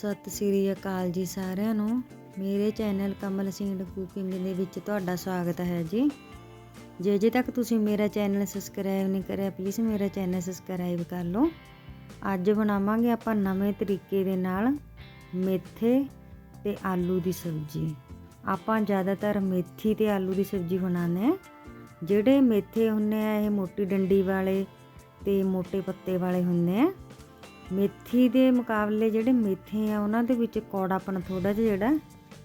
ਸਤਿ ਸ੍ਰੀ ਅਕਾਲ ਜੀ ਸਾਰਿਆਂ ਨੂੰ। ਮੇਰੇ ਚੈਨਲ ਕਮਲ ਸਿੰਘ ਕੁਕਿੰਗ ਦੇ ਵਿੱਚ ਤੁਹਾਡਾ ਸਵਾਗਤ ਹੈ ਜੀ। ਜੇ ਜੇ ਤੱਕ ਤੁਸੀਂ ਮੇਰਾ ਚੈਨਲ ਸਬਸਕ੍ਰਾਈਬ ਨਹੀਂ ਕਰਿਆ ਪਲੀਜ਼ ਮੇਰਾ ਚੈਨਲ ਸਬਸਕ੍ਰਾਈਬ ਕਰ ਲਓ। ਅੱਜ ਬਣਾਵਾਂਗੇ ਆਪਾਂ ਨਵੇਂ ਤਰੀਕੇ ਦੇ ਨਾਲ ਮੇਥੇ ਤੇ ਆਲੂ ਦੀ ਸਬਜ਼ੀ। ਆਪਾਂ ਜ਼ਿਆਦਾਤਰ ਮੇਥੀ ਤੇ ਆਲੂ ਦੀ ਸਬਜ਼ੀ ਬਣਾਉਂਦੇ ਆ ਜਿਹੜੇ ਮੇਥੇ ਹੁੰਦੇ ਆ, ਇਹ ਮੋਟੀ ਡੰਡੀ ਵਾਲੇ ਤੇ ਮੋٹے ਪੱਤੇ ਵਾਲੇ ਹੁੰਦੇ ਆ। ਮੇਥੀ ਦੇ ਮੁਕਾਬਲੇ ਜਿਹੜੇ ਮੇਥੇ ਆ, ਉਹਨਾਂ ਦੇ ਵਿੱਚ ਕੌੜਾਪਣ ਥੋੜਾ ਜਿਹਾ ਜਿਹੜਾ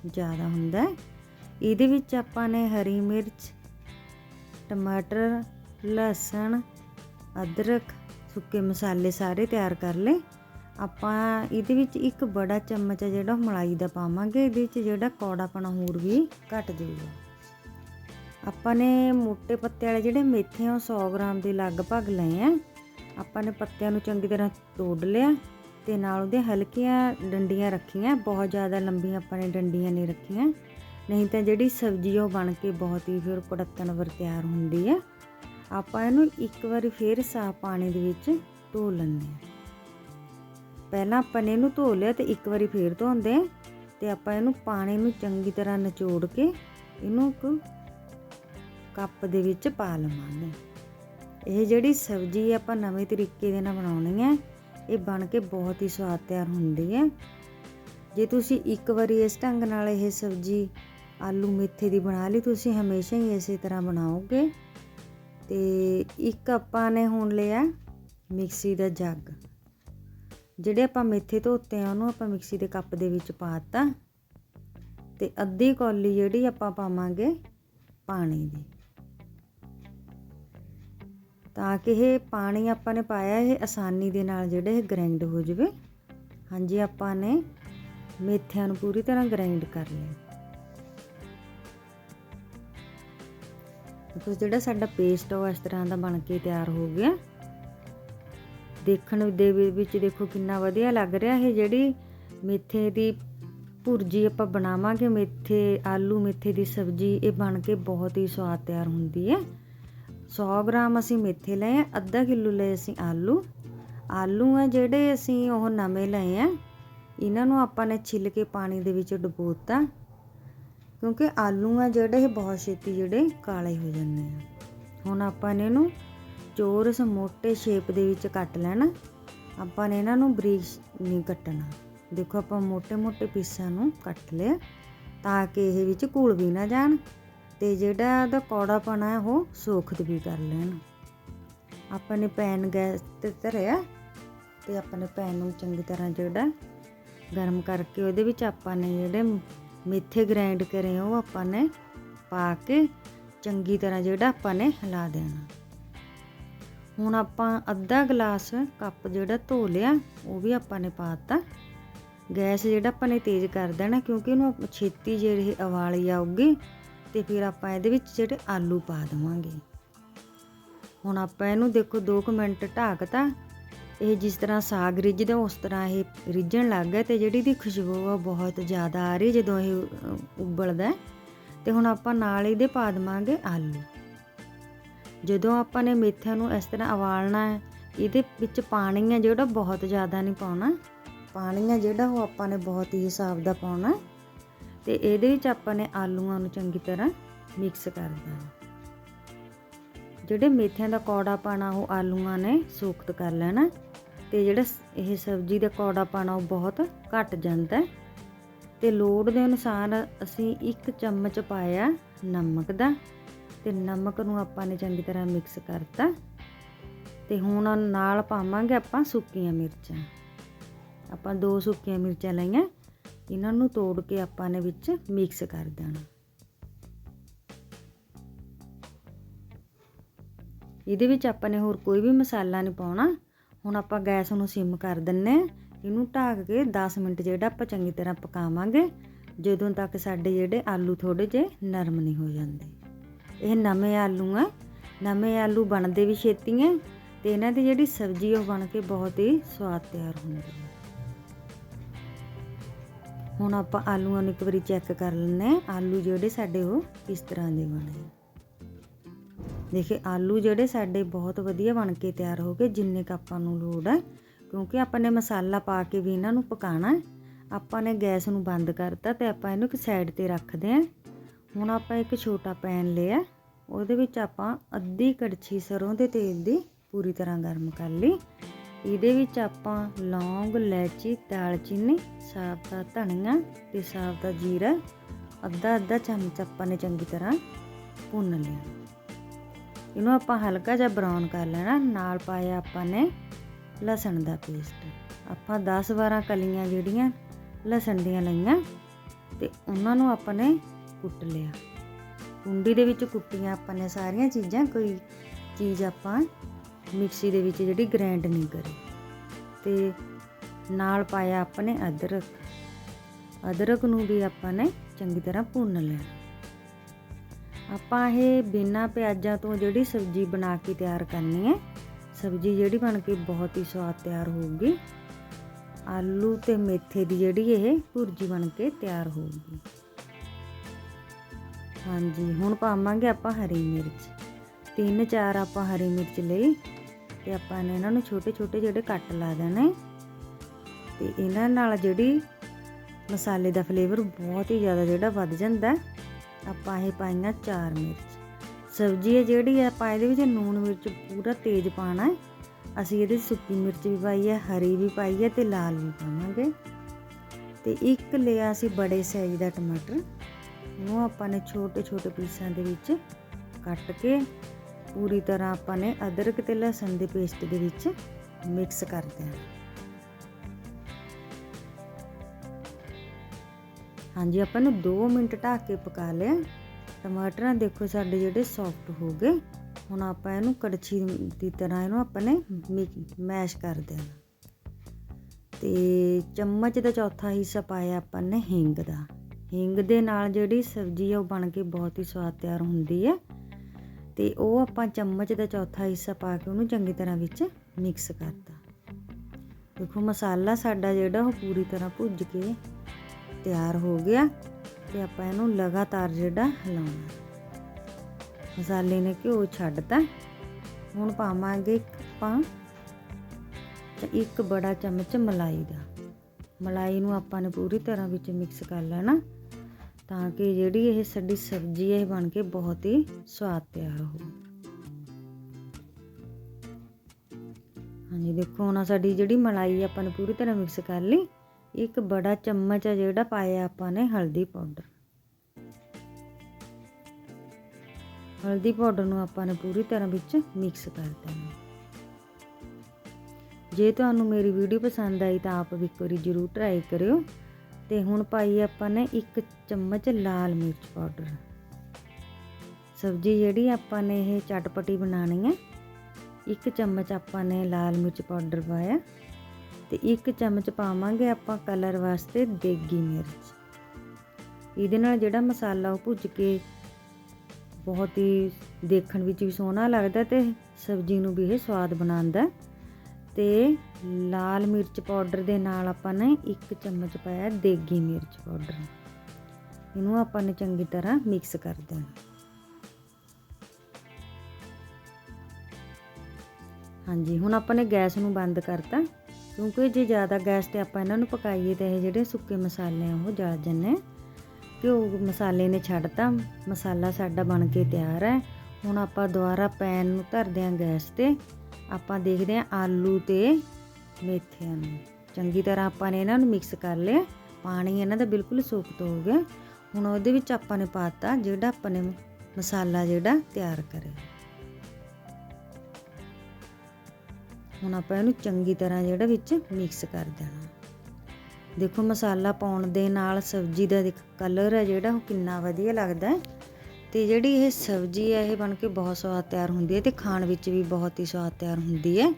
ਜ਼ਿਆਦਾ ਹੁੰਦਾ ਇਹਦੇ ਵਿੱਚ ਆਪਾਂ ਨੇ ਹਰੀ ਮਿਰਚ, ਟਮਾਟਰ, ਲਸਣ, ਅਦਰਕ, ਸੁੱਕੇ ਮਸਾਲੇ ਸਾਰੇ ਤਿਆਰ ਕਰ ਲਏ। ਆਪਾਂ ਇਹਦੇ ਵਿੱਚ ਇੱਕ ਬੜਾ ਚਮਚ ਆ ਜਿਹੜਾ ਮਲਾਈ ਦਾ ਪਾਵਾਂਗੇ, ਇਹਦੇ ਵਿੱਚ ਜਿਹੜਾ ਕੌੜਾਪਣ ਹੋਰ ਵੀ ਘਟ ਜਾਊਗਾ। ਆਪਾਂ ਨੇ ਮੋٹے ਪੱਤੇ ਵਾਲੇ ਜਿਹੜੇ ਮੇਥੇ ਆ, ਉਹ 100 ਗ੍ਰਾਮ ਦੇ ਲਗਭਗ ਲਏ ਆ। ਆਪਾਂ ਨੇ ਪੱਤਿਆਂ ਨੂੰ ਚੰਗੀ ਤਰ੍ਹਾਂ ਤੋੜ ਲਿਆ ਤੇ ਨਾਲ ਉਹਦੇ ਹਲਕੀਆਂ ਡੰਡੀਆਂ ਰੱਖੀਆਂ, ਬਹੁਤ ਜ਼ਿਆਦਾ ਲੰਬੀਆਂ ਆਪਾਂ ਨੇ ਡੰਡੀਆਂ ਨਹੀਂ ਰੱਖੀਆਂ। ਨਹੀਂ ਤਾਂ ਜਿਹੜੀ ਸਬਜ਼ੀ ਉਹ ਬਣ ਕੇ ਬਹੁਤ ਹੀ ਫਿਰ ਕੜਤਣ ਵਰ ਤਿਆਰ ਹੁੰਦੀ ਹੈ ਆਪਾਂ ਇਹਨੂੰ ਇੱਕ ਵਾਰੀ ਫੇਰ ਸਾਫ਼ ਪਾਣੀ ਦੇ ਵਿੱਚ ਧੋ ਲੈਂਦੇ ਹਾਂ ਪਹਿਲਾਂ ਆਪਾਂ ਨੇ ਇਹਨੂੰ ਧੋ ਲਿਆ ਤੇ ਇੱਕ ਵਾਰੀ ਫੇਰ ਧੋਂਦੇ ਆ ਤੇ ਆਪਾਂ ਇਹਨੂੰ ਪਾਣੀ ਨੂੰ ਚੰਗੀ ਤਰ੍ਹਾਂ ਨਿਚੋੜ ਕੇ ਇਹਨੂੰ ਇੱਕ ਕੱਪ ਦੇ ਵਿੱਚ ਪਾ ਲਵਾਂਗੇ। ਇਹ ਜਿਹੜੀ ਸਬਜ਼ੀ ਆਪਾਂ ਨਵੇਂ ਤਰੀਕੇ ਦੇ ਨਾਲ ਬਣਾਉਣੀ ਹੈ, ਇਹ ਬਣ ਕੇ ਬਹੁਤ ਹੀ ਸਵਾਦ ਤਿਆਰ ਹੁੰਦੀ ਹੈ। ਜੇ ਤੁਸੀਂ ਇੱਕ ਵਾਰੀ ਇਸ ਢੰਗ ਨਾਲ ਇਹ ਸਬਜ਼ੀ ਆਲੂ ਮੇਥੇ ਦੀ ਬਣਾ ਲਈ, ਤੁਸੀਂ ਹਮੇਸ਼ਾ ਹੀ ਇਸੇ ਤਰ੍ਹਾਂ ਬਣਾਓਗੇ। ਤੇ ਇੱਕ ਆਪਾਂ ਨੇ ਹੁਣ ਲਿਆ ਮਿਕਸੀ ਦਾ ਜੱਗ। ਜਿਹੜੇ ਆਪਾਂ ਮੇਥੇ ਧੋਤੇ ਆ, ਉਹਨੂੰ ਆਪਾਂ ਮਿਕਸੀ ਦੇ ਕੱਪ ਦੇ ਵਿੱਚ ਪਾਤਾ ਤੇ ਅੱਧੀ ਕੌਲੀ ਜਿਹੜੀ ਆਪਾਂ ਪਾਵਾਂਗੇ ਪਾਣੀ ਦੀ। ਤਾਂ ਕਿ ਇਹ ਪਾਣੀ ਆਪਾਂ ਨੇ ਪਾਇਆ, ਇਹ ਆਸਾਨੀ ਦੇ ਨਾਲ ਜਿਹੜੇ ਇਹ ਗ੍ਰਾਈਂਡ ਹੋ ਜਾਵੇ। ਹਾਂਜੀ, ਆਪਾਂ ਨੇ ਮੇਥਿਆਂ ਨੂੰ ਪੂਰੀ ਤਰ੍ਹਾਂ ਗ੍ਰਾਈਂਡ ਕਰ ਲਿਆ। ਦੇਖੋ ਜਿਹੜਾ ਸਾਡਾ ਪੇਸਟ ਉਹ ਇਸ ਤਰ੍ਹਾਂ ਦਾ ਬਣ ਕੇ ਤਿਆਰ ਹੋ ਗਿਆ। ਦੇਖਣ ਦੇ ਵਿੱਚ ਦੇਖੋ ਕਿੰਨਾ ਵਧੀਆ ਲੱਗ ਰਿਹਾ ਇਹ ਜਿਹੜੀ ਮੇਥੇ ਦੀ ਭੁਰਜੀ ਆਪਾਂ ਬਣਾਵਾਂਗੇ, ਮੇਥੇ, ਆਲੂ ਮੇਥੇ ਦੀ ਸਬਜ਼ੀ, ਇਹ ਬਣ ਕੇ ਬਹੁਤ ਹੀ ਸਵਾਦ ਤਿਆਰ ਹੁੰਦੀ ਹੈ। 100 ਗ੍ਰਾਮ ਅਸੀਂ ਮੇਥੇ ਲਏ ਆ, ਅੱਧਾ ਕਿਲੋ ਲਏ ਅਸੀਂ ਆਲੂ। ਆਲੂ ਆ ਜਿਹੜੇ ਅਸੀਂ ਉਹ ਨਵੇਂ ਲਏ ਆ। ਇਹਨਾਂ ਨੂੰ ਆਪਾਂ ਨੇ ਛਿੱਲ ਕੇ ਪਾਣੀ ਦੇ ਵਿੱਚ ਡੁਬੋਤਾ। ਕਿਉਂਕਿ ਆਲੂ ਆ ਜਿਹੜੇ ਇਹ ਬਹੁਤ ਛੇਤੀ ਜਿਹੜੇ ਕਾਲੇ ਹੋ ਜਾਂਦੇ ਆ। ਹੁਣ ਆਪਾਂ ਨੇ ਇਹਨੂੰ ਚੋਰਸ ਮੋਟੇ ਸ਼ੇਪ ਦੇ ਵਿੱਚ ਕੱਟ ਲੈਣਾ। ਆਪਾਂ ਨੇ ਇਹਨਾਂ ਨੂੰ ਬਰੀਕ ਨਹੀਂ ਕੱਟਣਾ। ਦੇਖੋ ਆਪਾਂ ਮੋਟੇ ਮੋਟੇ ਪੀਸਾਂ ਨੂੰ ਕੱਟ ਲਿਆ ਤਾਂ ਕਿ ਇਹ ਵਿੱਚ ਘੁਲ ਵੀ ਨਾ ਜਾਣ। ਤੇ ਜਿਹੜਾ ਉਹਦਾ ਕੌੜਾਪਣ ਹੈ, ਉਹ ਸੋਖਤ ਵੀ ਕਰ ਲੈਣ। ਆਪਾਂ ਨੇ ਪੈਨ ਗੈਸ ਤੇ ਧਰਿਆ ਤੇ ਆਪਾਂ ਨੇ ਪੈਨ ਨੂੰ ਚੰਗੀ ਤਰ੍ਹਾਂ ਜਿਹੜਾ ਗਰਮ ਕਰਕੇ ਉਹਦੇ ਵਿੱਚ ਆਪਾਂ ਨੇ ਜਿਹੜੇ ਮੇਥੇ ਗ੍ਰਾਈਂਡ ਕਰੇ, ਉਹ ਆਪਾਂ ਨੇ ਪਾ ਕੇ ਚੰਗੀ ਤਰ੍ਹਾਂ ਜਿਹੜਾ ਆਪਾਂ ਨੇ ਹਿਲਾ ਦੇਣਾ। ਹੁਣ ਆਪਾਂ ਅੱਧਾ ਗਲਾਸ ਕੱਪ ਜਿਹੜਾ ਧੋ ਲਿਆ, ਉਹ ਵੀ ਆਪਾਂ ਨੇ ਪਾਤਾ ਗੈਸ ਜਿਹੜਾ ਆਪਾਂ ਨੇ ਤੇਜ਼ ਕਰ ਦੇਣਾ, ਕਿਉਂਕਿ ਉਹਨੂੰ ਛੇਤੀ ਜਿਹੜੀ ਉਵਾਲੀ ਆਉਗੀ ਤੇ ਫਿਰ ਆਪਾਂ ਇਹਦੇ ਵਿੱਚ ਜਿਹੜੇ ਆਲੂ ਪਾ ਦੇਵਾਂਗੇ। ਹੁਣ ਆਪਾਂ ਇਹਨੂੰ ਦੇਖੋ 2 ਮਿੰਟ ਢੱਕਤਾ ਇਹ ਜਿਸ ਤਰ੍ਹਾਂ ਸਾਗ ਰਿੱਝਦਾ, ਉਸ ਤਰ੍ਹਾਂ ਇਹ ਰਿੱਝਣ ਲੱਗ ਗਿਆ ਤੇ ਜਿਹੜੀ ਦੀ ਖੁਸ਼ਬੂ ਆ ਬਹੁਤ ਜ਼ਿਆਦਾ ਆ ਰਹੀ ਜਦੋਂ ਇਹ ਉਬਲਦਾ ਤੇ ਹੁਣ ਆਪਾਂ ਨਾਲ ਇਹਦੇ ਪਾ ਦੇਵਾਂਗੇ ਆਲੂ। ਜਦੋਂ ਆਪਾਂ ਨੇ ਮੇਥਿਆਂ ਨੂੰ ਇਸ ਤਰ੍ਹਾਂ ਉਬਾਲਣਾ ਹੈ, ਇਹਦੇ ਵਿੱਚ ਪਾਣੀ ਆ ਜਿਹੜਾ ਬਹੁਤ ਜ਼ਿਆਦਾ ਨਹੀਂ ਪਾਉਣਾ। ਪਾਣੀ ਆ ਜਿਹੜਾ ਉਹ ਆਪਾਂ ਨੇ ਬਹੁਤ ਹੀ ਹਿਸਾਬ ਦਾ ਪਾਉਣਾ। ਤੇ ਇਹਦੇ ਵਿੱਚ ਆਪਾਂ ਨੇ ਆਲੂਆਂ ਨੂੰ ਚੰਗੀ ਤਰ੍ਹਾਂ ਮਿਕਸ ਕਰ ਦੇਣਾ। ਜਿਹੜੇ ਮੇਥਿਆਂ ਦਾ ਕੌੜਾ ਪਾਣਾ, ਉਹ ਆਲੂਆਂ ਨੇ ਸੋਖਤ ਕਰ ਲੈਣਾ। ਤੇ ਜਿਹੜਾ ਇਹ ਸਬਜ਼ੀ ਦਾ ਕੌੜਾ ਪਾਣਾ, ਉਹ ਬਹੁਤ ਘਟ ਜਾਂਦਾ ਤੇ ਲੋੜ ਦੇ ਅਨੁਸਾਰ ਅਸੀਂ ਇੱਕ ਚਮਚ ਪਾਇਆ ਨਮਕ ਦਾ, ਤੇ ਨਮਕ ਨੂੰ ਆਪਾਂ ਨੇ ਚੰਗੀ ਤਰ੍ਹਾਂ ਮਿਕਸ ਕਰਤਾ। ਤੇ ਹੁਣ ਨਾਲ ਪਾਵਾਂਗੇ ਆਪਾਂ ਸੁੱਕੀਆਂ ਮਿਰਚਾਂ। ਆਪਾਂ ਦੋ ਸੁੱਕੀਆਂ ਮਿਰਚਾਂ ਲਈਆਂ। ਇਹਨਾਂ ਨੂੰ ਤੋੜ ਕੇ ਆਪਾਂ ਨੇ ਵਿੱਚ ਮਿਕਸ ਕਰ ਦੇਣਾ। ਇਹਦੇ ਵਿੱਚ ਆਪਾਂ ਨੇ ਹੋਰ ਕੋਈ ਵੀ ਮਸਾਲਾ ਨਹੀਂ ਪਾਉਣਾ। ਹੁਣ ਆਪਾਂ ਗੈਸ ਨੂੰ ਸਿਮ ਕਰ ਦਿੰਨੇ ਇਹਨੂੰ ਢੱਕ ਕੇ 10 ਮਿੰਟ ਜਿਹੜਾ ਆਪਾਂ ਚੰਗੀ ਤਰ੍ਹਾਂ ਪਕਾਵਾਂਗੇ, ਜਦੋਂ ਤੱਕ ਸਾਡੇ ਜਿਹੜੇ ਆਲੂ ਥੋੜੇ ਜਿਹੇ ਨਰਮ ਨਹੀਂ ਹੋ ਜਾਂਦੇ। ਇਹ ਨਵੇਂ ਆਲੂ ਆ। ਨਵੇਂ ਆਲੂ ਬਣਦੇ ਵੀ ਛੇਤੀ ਹੈ ਤੇ ਇਹਨਾਂ ਦੀ ਜਿਹੜੀ ਸਬਜ਼ੀ ਉਹ ਬਣ ਕੇ ਬਹੁਤ ਹੀ ਸਵਾਦ ਤਿਆਰ ਹੁੰਦੀ ਹੈ ਹੁਣ ਆਪਾਂ ਆਲੂਆਂ ਨੂੰ ਇੱਕ ਵਾਰੀ ਚੈੱਕ ਕਰ ਲੈਣੇ ਆਲੂ ਜਿਹੜੇ ਸਾਡੇ ਉਹ ਕਿਸ ਤਰ੍ਹਾਂ ਦੇ ਬਣੇ ਦੇਖੇ, ਆਲੂ ਜਿਹੜੇ ਸਾਡੇ ਬਹੁਤ ਵਧੀਆ ਬਣ ਕੇ ਤਿਆਰ ਹੋ ਗਏ, ਜਿੰਨੇ ਕ ਆਪਾਂ ਨੂੰ ਲੋੜ ਹੈ। ਕਿਉਂਕਿ ਆਪਾਂ ਨੇ ਮਸਾਲਾ ਪਾ ਕੇ ਵੀ ਇਹਨਾਂ ਨੂੰ ਪਕਾਣਾ ਆਪਾਂ ਨੇ ਗੈਸ ਨੂੰ ਬੰਦ ਕਰਤਾ ਤੇ ਆਪਾਂ ਇਹਨੂੰ ਇੱਕ ਸਾਈਡ ਤੇ ਰੱਖਦੇ ਹਾਂ। ਹੁਣ ਆਪਾਂ ਇੱਕ ਛੋਟਾ ਪੈਨ ਲਿਆ। ਉਹਦੇ ਵਿੱਚ ਆਪਾਂ ਅੱਧੀ ਕੜਛੀ ਸਰੋਂ ਦੇ ਤੇਲ ਦੀ ਪੂਰੀ ਤਰ੍ਹਾਂ ਗਰਮ ਕਰ ਲਈ। ਇਹਦੇ ਵਿੱਚ ਆਪਾਂ ਲੌਂਗ, ਇਲਾਇਚੀ ਦਾਲਚੀਨੀ ਸਾਬਤਾ ਧਨੀਆ ਤੇ ਸਾਬਤਾ ਜੀਰਾ, ਅੱਧਾ ਅੱਧਾ ਚਮਚ ਆਪਾਂ ਨੇ ਚੰਗੀ ਤਰ੍ਹਾਂ ਭੁੰਨ ਲਿਆ। ਇਹਨੂੰ ਆਪਾਂ ਹਲਕਾ ਜਿਹਾ ਬਰਾਊਨ ਕਰ ਲੈਣਾ, ਨਾਲ ਪਾਇਆ ਆਪਾਂ ਨੇ ਲਸਣ ਦਾ ਪੇਸਟ ਆਪਾਂ 10-12 ਕਲੀਆਂ ਜਿਹੜੀਆਂ ਲਸਣ ਦੀਆਂ ਲਈਆਂ ਤੇ ਉਹਨਾਂ ਨੂੰ ਆਪਾਂ ਨੇ ਕੁੱਟ ਲਿਆ। ਕੁੰਡੀ ਦੇ ਵਿੱਚ ਕੁੱਟੀਆਂ ਆਪਾਂ ਨੇ ਸਾਰੀਆਂ ਚੀਜ਼ਾਂ, ਕੋਈ ਚੀਜ਼ ਆਪਾਂ ਮਿਕਸੀ ਦੇ ਵਿੱਚ ਜਿਹੜੀ ਗ੍ਰੈਂਡ ਨਹੀਂ ਕਰੀ। ਤੇ ਨਾਲ ਪਾਇਆ ਆਪਾਂ ਨੇ ਅਦਰਕ। ਅਦਰਕ ਨੂੰ ਵੀ ਆਪਾਂ ਨੇ ਚੰਗੀ ਤਰ੍ਹਾਂ ਭੁੰਨ ਲੈਣਾ। ਆਪਾਂ ਇਹ ਬਿਨਾ ਪਿਆਜ਼ਾਂ ਤੋਂ ਜਿਹੜੀ ਸਬਜ਼ੀ ਬਣਾ ਕੇ ਤਿਆਰ ਕਰਨੀ ਹੈ, ਸਬਜ਼ੀ ਜਿਹੜੀ ਬਣ ਕੇ ਬਹੁਤ ਹੀ ਸਵਾਦ ਤਿਆਰ ਹੋਊਗੀ। ਆਲੂ ਤੇ ਮੇਥੇ ਦੀ ਜਿਹੜੀ ਇਹ ਭੁਰਜੀ ਬਣ ਕੇ ਤਿਆਰ ਹੋਊਗੀ। ਹਾਂਜੀ, ਹੁਣ ਪਾਵਾਂਗੇ ਆਪਾਂ ਹਰੀ ਮਿਰਚ। ਤਿੰਨ ਚਾਰ ਆਪਾਂ ਹਰੀ ਮਿਰਚ ਲਈ ਤੇ ਆਪਾਂ ਨੇ ਇਹਨਾਂ ਨੂੰ ਛੋਟੇ ਛੋਟੇ ਜਿਹੜੇ ਕੱਟ ਲਾ ਦੇਣੇ। ਤੇ ਇਹਨਾਂ ਨਾਲ ਜਿਹੜੀ ਮਸਾਲੇ ਦਾ ਫਲੇਵਰ ਬਹੁਤ ਹੀ ਜ਼ਿਆਦਾ ਜਿਹੜਾ ਵੱਧ ਜਾਂਦਾ ਆਪਾਂ ਇਹ ਪਾਈਆਂ ਚਾਰ ਮਿਰਚ। ਸਬਜ਼ੀ ਹੈ ਜਿਹੜੀ ਹੈ, ਆਪਾਂ ਇਹਦੇ ਵਿੱਚ ਨੂਣ ਮਿਰਚ ਪੂਰਾ ਤੇਜ਼ ਪਾਣਾ ਹੈ। ਅਸੀਂ ਇਹਦੇ 'ਚ ਸੁੱਕੀ ਮਿਰਚ ਵੀ ਪਾਈ ਹੈ, ਹਰੀ ਵੀ ਪਾਈ ਹੈ ਤੇ ਲਾਲ ਵੀ ਪਾਵਾਂਗੇ। ਤੇ ਇੱਕ ਲਿਆ ਅਸੀਂ ਬੜੇ ਸਾਈਜ਼ ਦਾ ਟਮਾਟਰ, ਉਹਨੂੰ ਆਪਾਂ ਨੇ ਛੋਟੇ ਛੋਟੇ ਪੀਸਾਂ ਦੇ ਵਿੱਚ ਕੱਟ ਕੇ ਪੂਰੀ ਤਰ੍ਹਾਂ ਆਪਾਂ ਨੇ ਅਦਰਕ ਤੇ ਲਸਣ ਦੇ ਪੇਸਟ ਦੇ ਵਿੱਚ ਮਿਕਸ ਕਰ ਦੇਣਾ। ਹਾਂਜੀ, ਆਪਾਂ ਨੂੰ 2 ਮਿੰਟ ਢੱਕ ਕੇ ਪਕਾ ਲਿਆ। ਟਮਾਟਰਾਂ ਦੇਖੋ ਸਾਡੇ ਜਿਹੜੇ ਸੌਫਟ ਹੋ ਗਏ। ਹੁਣ ਆਪਾਂ ਇਹਨੂੰ ਕੜਛੀ ਦੀ ਤਰ੍ਹਾਂ ਇਹਨੂੰ ਆਪਾਂ ਨੇ ਮੈਸ਼ ਕਰ ਦੇਣਾ। ਤੇ ਚਮਚ ਦਾ ਚੌਥਾ ਹਿੱਸਾ ਪਾਇਆ ਆਪਾਂ ਨੇ ਹਿੰਗ ਦਾ। ਹਿੰਗ ਦੇ ਨਾਲ ਜਿਹੜੀ ਸਬਜ਼ੀ ਆ ਉਹ ਬਣ ਕੇ ਬਹੁਤ ਹੀ ਸਵਾਦ ਤਿਆਰ ਹੁੰਦੀ ਹੈ। ਤੇ ਉਹ ਆਪਾਂ ਚਮਚ ਦਾ ਚੌਥਾ ਹਿੱਸਾ ਪਾ ਕੇ ਉਹਨੂੰ ਚੰਗੀ ਤਰ੍ਹਾਂ ਵਿੱਚ ਮਿਕਸ ਕਰਤਾ। ਦੇਖੋ ਮਸਾਲਾ ਸਾਡਾ ਜਿਹੜਾ ਉਹ ਪੂਰੀ ਤਰ੍ਹਾਂ ਭੁੱਜ ਕੇ ਤਿਆਰ ਹੋ ਗਿਆ ਤੇ ਆਪਾਂ ਇਹਨੂੰ ਲਗਾਤਾਰ ਜਿਹੜਾ ਹਿਲਾਉਣਾ। ਮਸਾਲੇ ਨੇ ਘਿਓ ਛੱਡਤਾ। ਹੁਣ ਪਾਵਾਂਗੇ ਆਪਾਂ ਇੱਕ ਬੜਾ ਚਮਚ ਮਲਾਈ ਦਾ। ਮਲਾਈ ਨੂੰ ਆਪਾਂ ਨੇ ਪੂਰੀ ਤਰ੍ਹਾਂ ਵਿੱਚ ਮਿਕਸ ਕਰ ਲੈਣਾ। ਤਾਂ ਕਿ ਜਿਹੜੀ ਇਹ ਸਾਡੀ ਸਬਜ਼ੀ ਹੈ, ਇਹ ਬਣ ਕੇ ਬਹੁਤ ਹੀ ਸਵਾਦ ਤਿਆਰ ਹੋ ਹਾਂਜੀ, ਦੇਖੋ, ਹੁਣ ਸਾਡੀ ਜਿਹੜੀ ਮਲਾਈ ਆਪਾਂ ਨੇ ਪੂਰੀ ਤਰ੍ਹਾਂ ਮਿਕਸ ਕਰ ਲਈ। ਇੱਕ ਬੜਾ ਚਮਚ ਹੈ ਜਿਹੜਾ ਪਾਇਆ ਆਪਾਂ ਨੇ ਹਲਦੀ ਪਾਊਡਰ। ਹਲਦੀ ਪਾਊਡਰ ਨੂੰ ਆਪਾਂ ਨੇ ਪੂਰੀ ਤਰ੍ਹਾਂ ਵਿੱਚ ਮਿਕਸ ਕਰ ਦੇਣਾ। ਜੇ ਤੁਹਾਨੂੰ ਮੇਰੀ ਵੀਡੀਓ ਪਸੰਦ ਆਈ ਤਾਂ ਆਪ ਵੀ ਇੱਕ ਵਾਰੀ ਜ਼ਰੂਰ ਟਰਾਈ ਕਰਿਓ। ਤੇ ਹੁਣ ਪਾਈ ਆਪਾਂ ਨੇ ਇੱਕ ਚਮਚ ਲਾਲ ਮਿਰਚ ਪਾਊਡਰ। ਸਬਜ਼ੀ ਜਿਹੜੀ ਆਪਾਂ ਨੇ ਇਹ ਚਟਪਟੀ ਬਣਾਣੀ ਹੈ ਇੱਕ ਚਮਚ ਆਪਾਂ ਨੇ ਲਾਲ ਮਿਰਚ ਪਾਊਡਰ ਪਾਇਆ ਤੇ ਇੱਕ ਚਮਚ ਪਾਵਾਂਗੇ ਆਪਾਂ ਕਲਰ ਵਾਸਤੇ ਦੇਗੀ ਮਿਰਚ। ਇਹਦੇ ਨਾਲ ਜਿਹੜਾ ਮਸਾਲਾ ਉਹ ਭੁੱਜ ਕੇ ਬਹੁਤ ਹੀ ਦੇਖਣ ਵਿੱਚ ਵੀ ਸੋਹਣਾ ਲੱਗਦਾ ਤੇ ਸਬਜ਼ੀ ਨੂੰ ਵੀ ਇਹ ਸਵਾਦ ਬਣਾਉਂਦਾ। ਤੇ ਲਾਲ ਮਿਰਚ ਪਾਊਡਰ ਦੇ ਨਾਲ ਆਪਾਂ ਨੇ ਇੱਕ ਚਮਚ ਪਾਇਆ ਦੇਗੀ ਮਿਰਚ ਪਾਊਡਰ। ਇਹਨੂੰ ਆਪਾਂ ਨੇ ਚੰਗੀ ਤਰ੍ਹਾਂ ਮਿਕਸ ਕਰ ਦੇਣਾ। ਹਾਂਜੀ, ਹੁਣ ਆਪਾਂ ਨੇ ਗੈਸ ਨੂੰ ਬੰਦ ਕਰਤਾ। ਕਿਉਂਕਿ ਜੇ ਜ਼ਿਆਦਾ ਗੈਸ ਤੇ ਆਪਾਂ ਇਹਨਾਂ ਨੂੰ ਪਕਾਈਏ ਤਾਂ ਇਹ ਜਿਹੜੇ ਸੁੱਕੇ ਮਸਾਲੇ ਆ, ਉਹ ਜਲ ਜੰਨੇ ਘਿਓ ਮਸਾਲੇ ਨੇ ਛੱਡਤਾ। ਮਸਾਲਾ ਸਾਡਾ ਬਣ ਕੇ ਤਿਆਰ ਹੈ ਹੁਣ ਆਪਾਂ ਦੁਬਾਰਾ ਪੈਨ ਨੂੰ ਧਰਦੇ ਆਂ ਗੈਸ ਤੇ। ਆਪਾਂ ਦੇਖਦੇ ਆਂ ਆਲੂ ਤੇ ਮੇਥਿਆਂ ਨੂੰ ਚੰਗੀ ਤਰ੍ਹਾਂ ਆਪਾਂ ਨੇ ਇਹਨਾਂ ਨੂੰ ਮਿਕਸ ਕਰ ਲਿਆ। ਪਾਣੀ ਇਹਨਾਂ ਦਾ ਬਿਲਕੁਲ ਸੁੱਕਤ ਹੋ ਗਿਆ। ਹੁਣ ਉਹਦੇ ਵਿੱਚ ਆਪਾਂ ਨੇ ਪਾਤਾ ਜਿਹੜਾ ਆਪਾਂ ਨੇ ਮਸਾਲਾ ਜਿਹੜਾ ਤਿਆਰ ਕਰਿਆ। ਹੁਣ ਆਪਾਂ ਇਹਨੂੰ ਚੰਗੀ ਤਰ੍ਹਾਂ ਜਿਹੜਾ ਵਿੱਚ ਮਿਕਸ ਕਰ ਦੇਣਾ। ਦੇਖੋ ਮਸਾਲਾ ਪਾਉਣ ਦੇ ਨਾਲ ਸਬਜ਼ੀ ਦਾ ਦੇਖ ਕਲਰ ਹੈ ਜਿਹੜਾ, ਉਹ ਕਿੰਨਾ ਵਧੀਆ ਲੱਗਦਾ ਹੈ। ਤੇ ਜਿਹੜੀ ਇਹ ਸਬਜ਼ੀ ਹੈ, ਇਹ ਬਣ ਕੇ ਬਹੁਤ ਸਵਾਦ ਤਿਆਰ ਹੁੰਦੀ ਹੈ ਤੇ ਖਾਣ ਵਿੱਚ ਵੀ ਬਹੁਤ ਹੀ ਸਵਾਦ ਤਿਆਰ ਹੁੰਦੀ ਹੈ।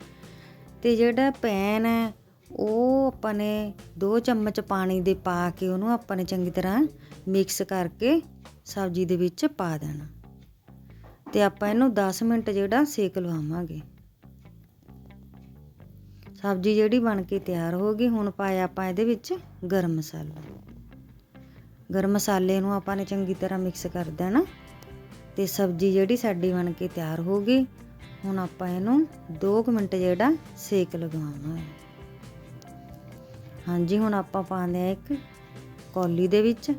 ਤੇ ਜਿਹੜਾ ਪੈਨ ਹੈ, ਉਹ ਆਪਾਂ ਨੇ 2 ਚਮਚ ਪਾਣੀ ਦੇ ਪਾ ਕੇ ਉਹਨੂੰ ਆਪਾਂ ਨੇ ਚੰਗੀ ਤਰ੍ਹਾਂ ਮਿਕਸ ਕਰਕੇ ਸਬਜ਼ੀ ਦੇ ਵਿੱਚ ਪਾ ਦੇਣਾ। ਤੇ ਆਪਾਂ ਇਹਨੂੰ 10 ਮਿੰਟ ਜਿਹੜਾ ਸੇਕ ਲਵਾਵਾਂਗੇ। ਸਬਜ਼ੀ ਜਿਹੜੀ ਬਣ ਕੇ ਤਿਆਰ ਹੋ ਗਈ, ਹੁਣ ਪਾਇਆ ਆਪਾਂ ਇਹਦੇ ਵਿੱਚ ਗਰਮ ਮਸਾਲਾ। ਗਰਮ ਮਸਾਲੇ ਨੂੰ ਆਪਾਂ ਨੇ ਚੰਗੀ ਤਰ੍ਹਾਂ ਮਿਕਸ ਕਰ ਦੇਣਾ। ਤੇ ਸਬਜ਼ੀ ਜਿਹੜੀ ਸਾਡੀ ਬਣ ਕੇ ਤਿਆਰ ਹੋ ਗਈ ਹੁਣ ਆਪਾਂ ਇਹਨੂੰ 2 ਮਿੰਟ ਜਿਹੜਾ ਸੇਕ ਲਗਾਉਣਾ ਹੈ। ਹਾਂਜੀ, ਹੁਣ ਆਪਾਂ ਪਾਉਂਦੇ ਆ ਇੱਕ ਕੌਲੀ ਦੇ ਵਿੱਚ।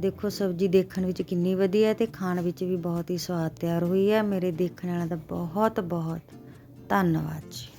ਦੇਖੋ, ਸਬਜ਼ੀ ਦੇਖਣ ਵਿੱਚ ਕਿੰਨੀ ਵਧੀਆ ਹੈ ਤੇ ਖਾਣ ਵਿੱਚ ਵੀ ਬਹੁਤ ਹੀ ਸਵਾਦ ਤਿਆਰ ਹੋਈ ਹੈ। ਮੇਰੇ ਦੇਖਣ ਵਾਲਿਆਂ ਦਾ ਬਹੁਤ ਬਹੁਤ ਧੰਨਵਾਦ ਜੀ।